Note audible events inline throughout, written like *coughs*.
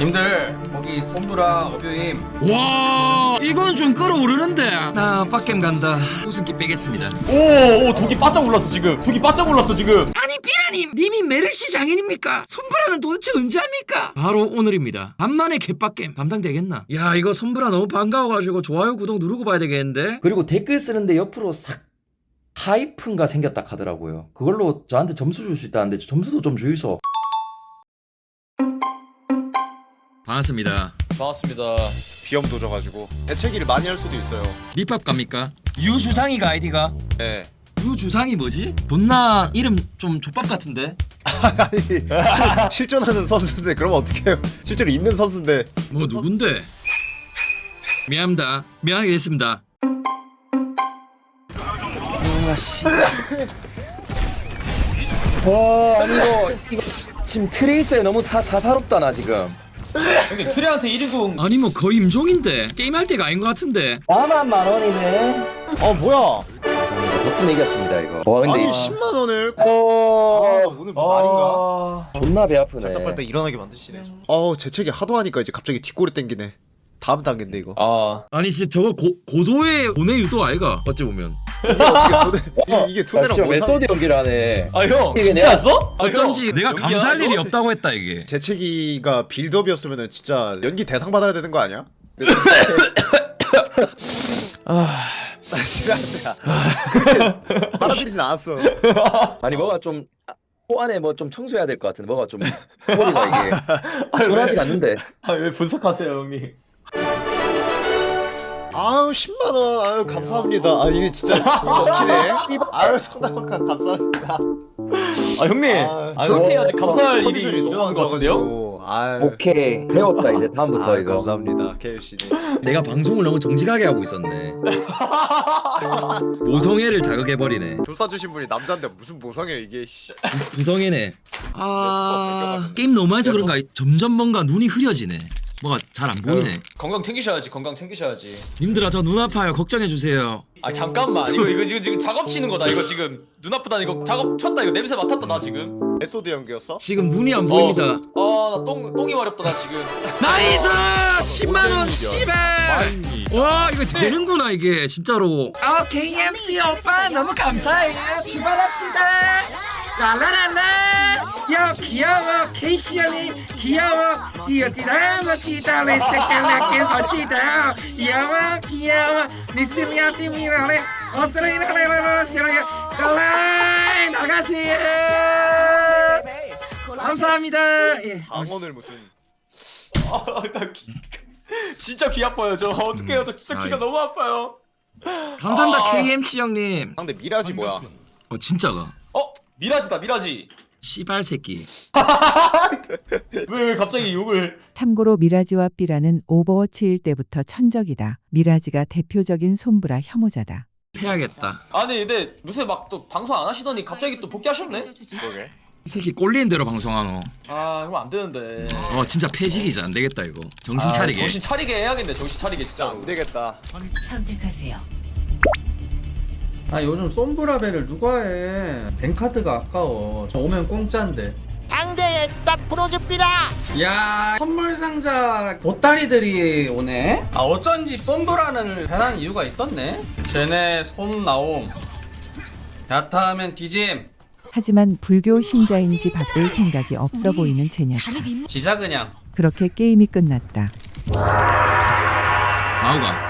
님들 거기 솜브라 어뷰임 와 이건 좀 끌어오르는데 나 빡겜 간다 웃음기 빼겠습니다 오 오 독이 바짝 올랐어 지금 독이 바짝 올랐어 지금 아니 삐라님 님이 메르시 장인입니까? 손브라는 도대체 언제 합니까? 바로 오늘입니다 간만에 개빡겜 감당되겠나? 야 이거 손브라 너무 반가워가지고 좋아요 구독 누르고 봐야 되겠는데 그리고 댓글 쓰는데 옆으로 싹 하이픈가 생겼다 하더라고요. 그걸로 저한테 점수 줄 수 있다는데 점수도 좀 주이소. 반갑습니다 반갑습니다 비염 도져가지고 대체기를 많이 할 수도 있어요. 밑밥 갑니까? 유주상이가 아이디가 네. 유주상이 뭐지? 존나 이름 좀 족밥 같은데? *laughs* 아니 *laughs* 실- 실전하는 선수인데 그러면 어떡해요? 실제로 있는 선수인데 뭐 누군데? 미안합니다 미안하게 됐습니다 아씨. 와 아니 이거 이거 지금 트레이스에 너무 사, 사사롭다 나 지금. 형님 트레한테 1인궁 아니 뭐 거의 임종인데 게임할 때가 아닌 것 같은데 4만 만 원이네. 어 뭐야? 덕분에 이겼습니다 이거. 와 근데 아니 이- 10만 원을 어... 아, 오늘 뭐 말인가? 존나 배 아프네. 빨딱 일어나게 만드시네. 어우 재채기 하도 하니까 이제 갑자기 뒷골이 땡기네. 다음 단계인데 이거. 아 아니 진짜 저거 고, 고도의 고뇌 유도 아이가 어찌 보면 어떻게 토네, 이- 이게 야, 토네랑 진짜 뭐 메소드 연기를 하네. 아 형 이게 진짜였어? 아, 어쩐지 형, 내가 연기야, 감사할 일이 이거? 없다고 했다 이게 재채기가 빌드업이었으면 진짜 연기 대상 받아야 되는 거 아니야? *coughs* 아, 싫어한다. 받아들이진 않았어. *laughs* 아니 뭐가 좀코 안에 뭐 좀 청소해야 될 것 같은데 뭐가 좀 소리가 이게 *laughs* 시원하지가 않는데. 아왜 분석하세요 형님 아유 10만 원. 아유 감사합니다. 아 이게 진짜 이거 먹히네. 아유 천하만가 감사합니다. 아 형님 아, 아, 그렇게 해야지 감사할 일이 컨디션이 일어나는 것 같은데요? 아유. 오케이 배웠다 이제 다음부터 아, 이거. 감사합니다. KFC님. 내가 방송을 너무 정직하게 하고 있었네 *laughs* 모성애를 자극해버리네 조사 주신 분이 남자인데 무슨 모성이야 이게. 씨. 부- 부성애네 아. 게임 너무 해서 그런가 점점 뭔가 눈이 흐려지네 뭐가 잘 안 보이네. 건강 챙기셔야지 건강 챙기셔야지. 님들아 저 눈 아파요. 걱정해 주세요. 아 잠깐만. 이거 이거 지금 지금 작업 치는 거다. 이거 지금 눈 아프다 이거 작업 쳤다. 이거 냄새 맡았다 나 지금. 에소드 연기였어? 지금 눈이 안 보입니다. 아나똥 똥이 마렵다 나 지금. *laughs* 나이스! 10만 원 씨발 와 이거 되는구나 이게 진짜로. 아 KMC 오빠 너무 감사해요. 출발합시다 랄라랄라. 야 귀여워 케이시 형님. 귀여워 귀여지다 멋지다. 내 색깔나게 멋지다. 귀여워 귀여워. 네 스미한테 미러래. 어스러이 나가라 어스러이 나가라 나가세요. 감사합니다. 예. 방언을 무슨. 아나 진짜 귀 아파요. 저 어떡해요? 저 진짜 귀가 아이. 너무 아파요. 감사합니다 아. KMC 형님. 상대 미라지 뭐야? 어 진짜가? 어 미라지다 미라지. 씨발 새끼. *laughs* 왜, 왜 갑자기 욕을. 참고로 미라지와 삐라는 오버워치 일 때부터 천적이다. 미라지가 대표적인 손브라 혐오자다. 패야겠다. 아니 근데 요새 막 또 방송 안 하시더니 갑자기 또 복귀하셨네? 그러게. 이 새끼 꼴리는 대로 방송하노. 아 이러면 안 되는데. 어 진짜 패직이지 안 되겠다 이거. 정신 아, 차리게. 정신 차리게 해야겠네 정신 차리게 진짜 안 되겠다. 선택하세요. 아 요즘 솜브라벨을 누가 해? 뱅카드가 아까워. 저 오면 공짜인데. 상대했다 프로즈비라 야 선물 상자 보따리들이 오네? 아 어쩐지 솜브라는 편한 이유가 있었네. 쟤네 솜 나옴. 야타하면 뒤짐 하지만 불교 신자인지 바꿀 생각이 없어 보이는 제냐타. 지자 그냥. 그렇게 게임이 끝났다. 마우가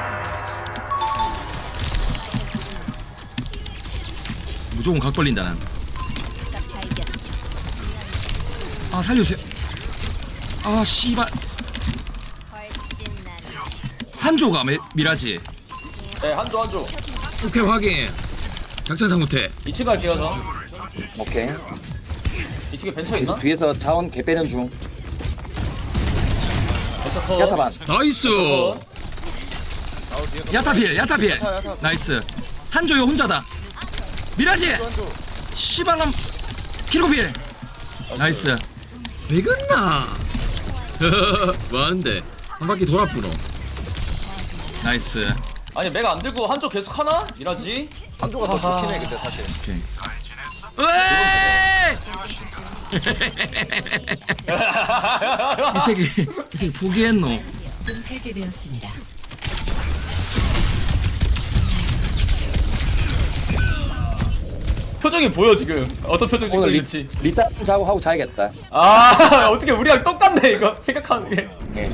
무조건 각 벌린다 난 아 살려주세요. 아 씨발. 한조가 미, 미라지. 네 한조 한조. 오케이 확인. 작전상 못해. 2층 갈게요 저. 오케이. 2층에 벤처 있나? 계속 뒤에서 자원 개 빼는 중. 벤처 터 야타 반. 나이스. 야타필 야타필. 야타, 야타. 나이스. 한조요 혼자다 미라지 씨발람 키로필 나이스. 왜 끝나? *laughs* 뭐하는데? 한 바퀴 돌아프노 나이스. 아니 내가 안 들고 한조 계속 하나? 미라지? 한조가 더 좋긴 해 근데 사실. 오케이. 으이 *laughs* 이 새끼 이 새끼 포기했노. 표정이 보여 지금. 어떤 표정 짓고 오늘 리, 있는지. 리타 자고 하고 자야겠다. 아 *laughs* 어떻게 우리랑 똑같네 이거. *laughs* 생각하는 게. 예.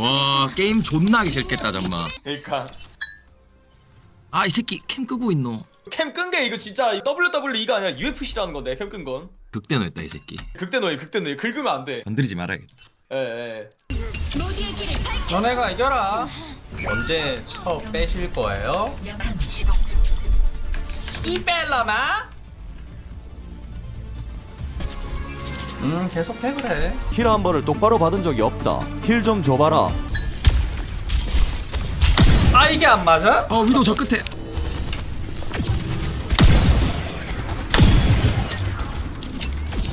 와 게임 존나 하기 싫겠다 정말. 그러니까. 아 이 새끼 캠 끄고 있노. 캠 끈 게 이거 진짜 WWE가 아니라 UFC라는 건데 캠 끈 건. 극대노했다 이 새끼. 극대노예 극대노예. 긁으면 안돼. 건드리지 말아야겠다. 예예. 너네가 이겨라. 언제 쳐 빼실 거예요? 이벨라마? 음 계속해 그래. 힐한 번을 똑바로 받은 적이 없다. 힐 좀 줘봐라. 아 이게 안 맞아? 어 위도 저 끝에.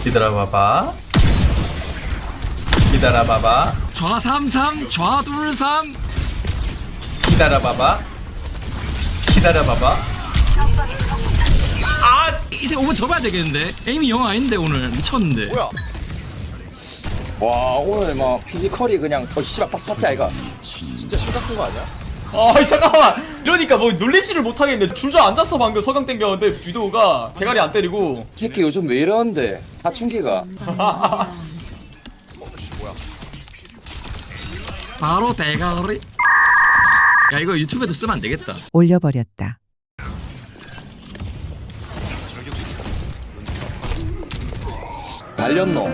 기다려봐봐. 기다려봐봐. 좌삼삼 좌둘삼. 기다려봐봐. 기다려봐봐 이 새끼 오면 접어야 되겠는데 에임이 영 아닌데 오늘 미쳤는데 뭐야? 와 오늘 뭐 피지컬이 그냥 더 씨발 빡빡지 아이가. 진짜 심각 쓴거 아니야? 아 잠깐만 이러니까 뭐 놀리지를 못하겠네 줄자 앉았어 방금 서강 땡겼는데 유도가 대가리 안 때리고 이 새끼 요즘 왜 이러는데 사춘기가. 바로 대가리 야 이거 유튜브에도 쓰면 안 되겠다 올려버렸다. 달렸노.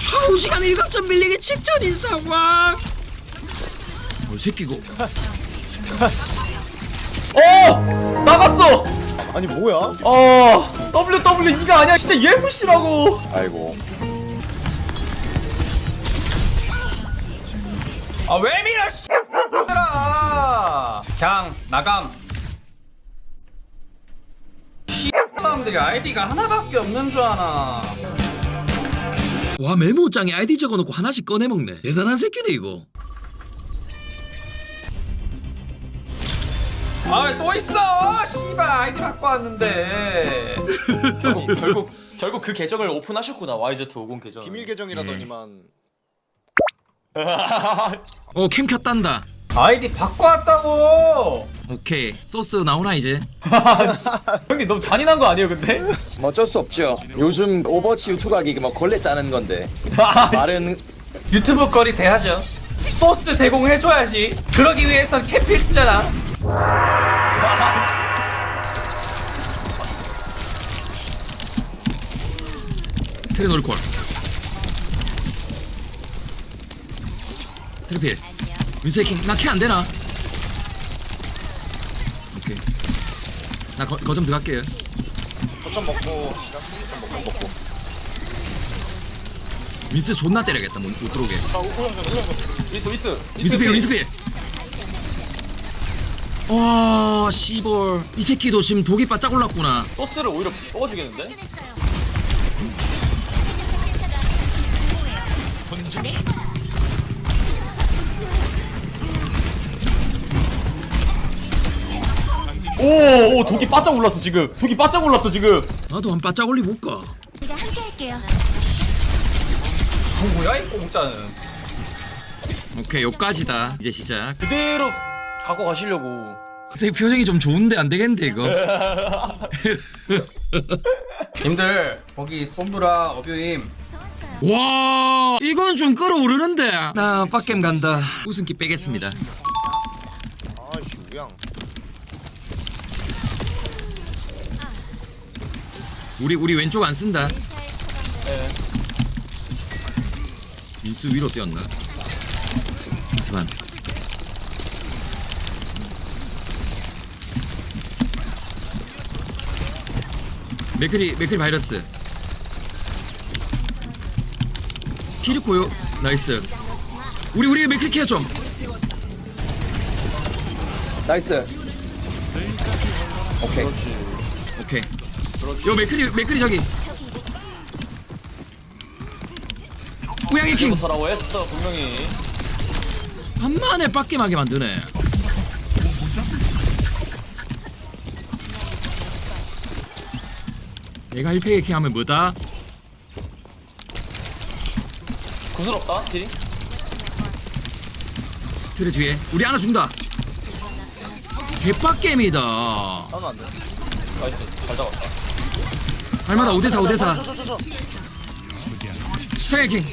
좌우 시간 일각점 밀리기 직전인 상황. 어 새끼고. 어! 나갔어! 아니 뭐야? 어 WWE가 아니야. 진짜 UFC라고. 아이고. 아 왜 밀어? 씨들아! 그냥 나감 사람들이 아이디가 하나밖에 없는 줄 아나. 와 메모장에 아이디 적어놓고 하나씩 꺼내 먹네. 대단한 새끼네 이거. 아 또 있어! 씨발 아이디 바꿔 왔는데. 결국 결국 결국 그 계정을 오픈하셨구나 YZ50 계정. 비밀 계정이라더니만. 어캠 켰단다. 아이디 바꿔 왔다고 오케이 소스 나오나 이제 *laughs* 형님 너무 잔인한 거 아니에요 근데? 뭐 어쩔 수 없죠. 요즘 오버워치 유튜브 하기 뭐 걸레 짜는 건데. *laughs* 말은 유튜브 거리 돼야죠 소스 제공해줘야지 그러기 위해선 캠 필수잖아 *laughs* 트레놀콜 트리필 윈세이킹 나캐 안되나? 오케이. 나 거, 거점 들어갈게요. 거점 먹고 좀 먹고 먹고. 윈스 존나 때려야겠다 못, 못 들어오게. 미스 미스. 윈스 필 윈스 필. 와 씨볼 이 새끼도 지금 독이 바짝 올랐구나. 소스를 오히려 뽑아주겠는데? 오, 오, 독이 바짝 올랐어 지금. 독이 바짝 올랐어 지금. 나도 한 바짝 올리볼까? 우리가 함께 할게요. 아, 뭐야 이 공짜는? 오케이 여기까지다. 이제 시작. 그대로 갖고 가시려고. 그 새끼 표정이 좀 좋은데 안 되겠는데 이거? *laughs* 님들 거기 솜브라 어뷰임. 와 이건 좀 끌어오르는데. 나 빡겜 간다. 웃음기 빼겠습니다 우리 우리 왼쪽 안 쓴다 예. 민스 위로 뛰었나 민스만 맥크리 맥크리 바이러스 키리코요 나이스 우리 우리 맥크리 케어 좀 나이스. 오케이. 오케이. 요 맥크리 맥크리 저기. 우양이 킹. 부터라고 했어 분명히. 한 만에 빡겜하게 만드네. 내가 1패 해킹하면 뭐다? 구슬없다 딜 트레 뒤에. 우리 하나 죽는다. 개빡겜이다. 하면 안 돼. 나이스 잘 잡았다 할마다 5대4 5대4 저, 저, 저, 저. 생해킹.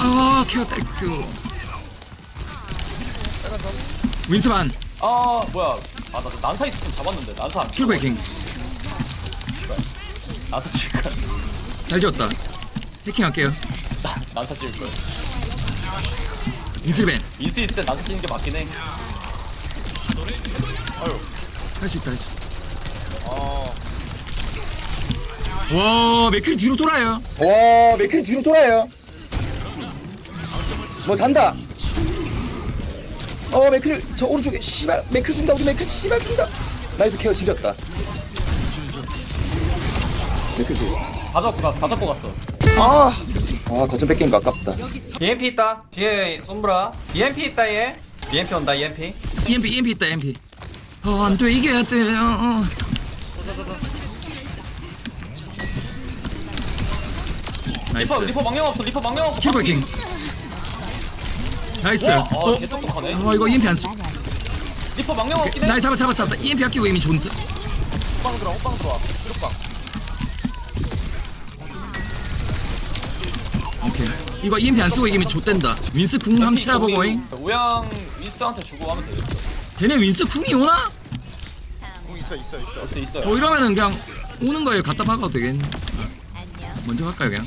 아 케어 땡큐. 윈스만. 아 뭐야. 아나 난사 있었으면 잡았는데 난사 안 킬고 해 킹. 난사 찍을까 잘 지었다. 해킹할게요. 난사 찍을걸 윈슬벤. 인스 있을 때 난사 찍는 게 맞긴 해 할 수 있다 할 수. 어. 와 맥클이 뒤로 돌아요. 와 맥클이 뒤로 돌아요. 뭐 잔다. 어 맥클 저 오른쪽에 씨발 맥클 준다 우리 맥클 씨발 준다. 나이스 케어 지렸다. 맥클 뒤다 잡고 갔어 다 잡고 갔어. 아, 아 거점 뺏긴 거 아깝다. EMP 있다. 뒤에 솜브라. EMP 있다 얘. EMP 온다 EMP EMP EMP 있다 EMP 어 안 돼 이겨야 돼 어, 어. 나이스 리퍼 리퍼 망령 없어 리퍼 망령 없어 킬고 해킹 나이스 와, 어? 아, 개똑똑하네. 어 이거 EMP 안 쓰 리퍼 망령 없긴 해. 나이 잡아 잡아 잡아 EMP 아끼고 이미 좋은데 호빵 들어와, 호빵 들어와. 뚜룩빵. 오케이 이거 EMP 안 쓰고 이기면 좆된다 윈스 궁 함 채워보고잉 우양 윈스한테 주고 하면 돼. 쟤네 윈스 궁이 오나? 공 있어, 있어, 있어. 볼수 있어요. 어 이러면은 그냥 오는 거에 갖다 박아도 되겠네 안녕. 먼저 갈까요 그냥?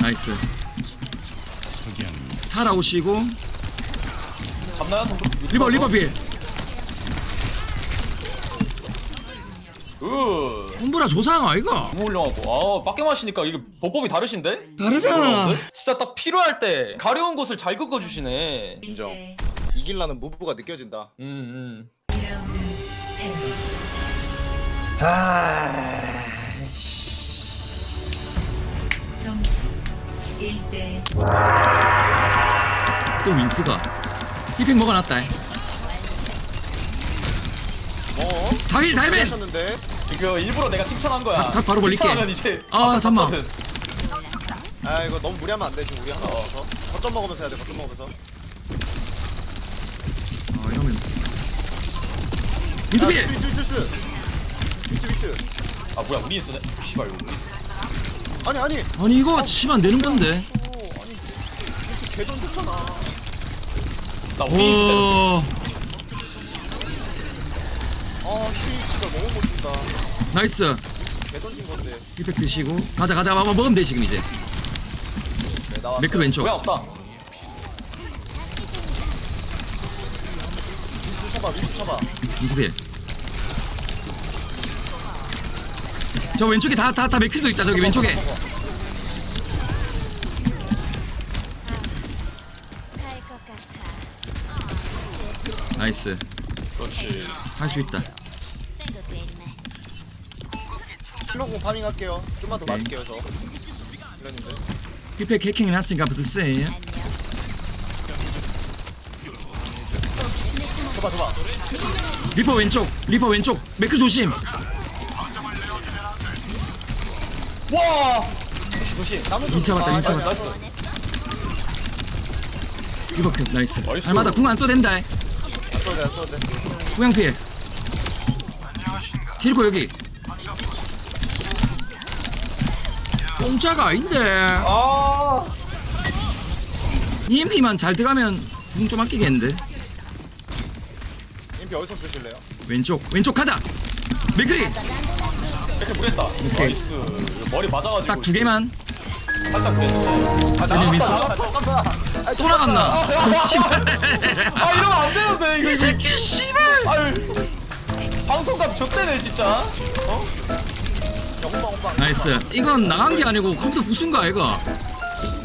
나이스 살아오시고 잡나요? 리버 리버 필 으. 홈브라 조상 아이가 너무 훌륭하고. 아, 빡게 마시니까 이게 보법이 다르신데? 다르잖아 어려운데? 진짜 딱 필요할 때 가려운 곳을 잘 긋어 주시네. 인정. 이길라는 무브가 느껴진다. 음, 음. 점수 1대 또 윈스가 힙핑 먹어놨다 어? 다빌 다빌 하셨는데. 이거 일부러 내가 칭찬한 거야. 닭, 닭 바로 벌릴게. 칭찬하면 이제 아, 잠깐만. 거든. 아, 이거 너무 무리하면 안 돼. 지금 우리 하나 어. 없어서. 거점 먹으면서 해야 돼. 거점 먹으면서. 아 이러면 윈스 필! 위스, 위스, 위스. 위스, 위스. 아, 뭐야, 우리 인스네? 씨발, 이거. 아니, 아니. 아니 이거 치면 안 되는 건데 오, 아니. 위스 개돈 좋잖아. 나 우리 인스 와 아, 힐 진짜 너무 멋진다. 나이스 개 던진 건데. 힐팩 드시고 가자 가자 마 먹으면 돼 지금 이제. 맥크 왼쪽 뭐야, 없다. 위스 쳐봐, 필저 왼쪽에 다 다 다 맥크도 있다 저기 왼쪽에 나이스 그렇지. 할 수 있다 힐러공 파밍 할게요. 좀만 더. 맞을게요, 저. 이랬는데. 힐팩 해킹 해놨으니까 부드세 줘봐, 줘봐. 리퍼 왼쪽 리퍼 왼쪽 맥크 조심 와! 조심, 조심. 윈스 나이스, 잡았다. 나이스. 리퍼 컷 나이스 나이스. 알마다 궁 안 써도 된다 안 써도 돼, 안 써도 돼. 구양필 킬고 여기 공짜가 아닌데 아. EMP만 잘 들어가면 궁 좀 아끼겠는데 인피 어디서 쓰실래요? 왼쪽 왼쪽 가자 맥크리 이렇게 무리했다. 나이스. 이거 머리 맞아가지고. 딱 두 개만 살짝 무리했어. 아, 윈스 잠깐만. 또 나갔나 저 씨발 아, 이러면 안 되는데, 이거. 이 새끼 씨발 아유. 방송감 좆대네, 진짜. 어? 야. 나이스 이건 나간 게 아니고 컴퓨터 부순 거 아이가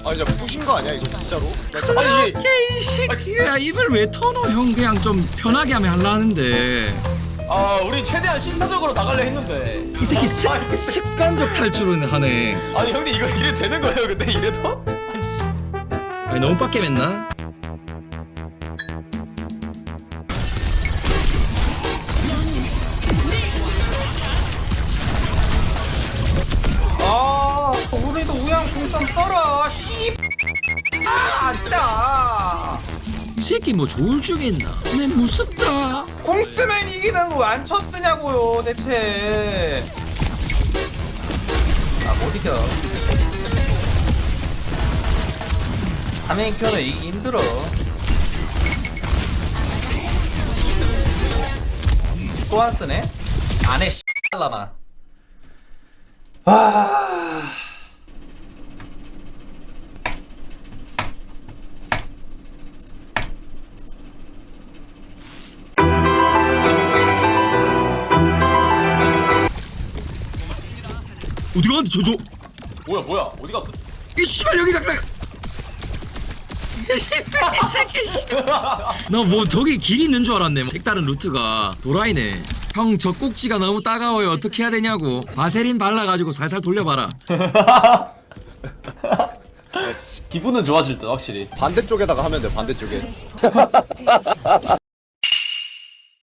아, 이제 부신 거 아니야, 이거 진짜로? 나 아니. 이 새끼야 입을 왜 터노 형 그냥 좀 편하게 하면 할라 하는데 아, 우리 최대한 신사적으로 나가려 했는데. 이 새끼 습, 아, 습관적 탈출은 하네 아니, 형님, 이거 이래 되는 거예요, 근데 이래도? 아니, 씨. 아니 너무 빡게 맸나? 새끼 뭐 좋을 쪽에 있나? 내 무섭다. 공 쓰면 이기는 거안 쳤으냐고요 대체 아못 이겨 하메이큐는 이기 힘들어 또 안 쓰네? 안해 씨발라마 아 어디 갔는데 저 저 뭐야 뭐야 어디 갔어? 이 씨발 여기 잠깐. *laughs* 이 새끼 이 새끼 씨. *laughs* 나뭐 저기 길 있는 줄 알았네. 뭐 색다른 루트가 도라이네. 형 저 꼭지가 너무 따가워요. 어떻게 해야 되냐고. 바세린 발라가지고 살살 돌려봐라. *laughs* 기분은 좋아질 듯 확실히 반대쪽에다가 하면 돼 반대쪽에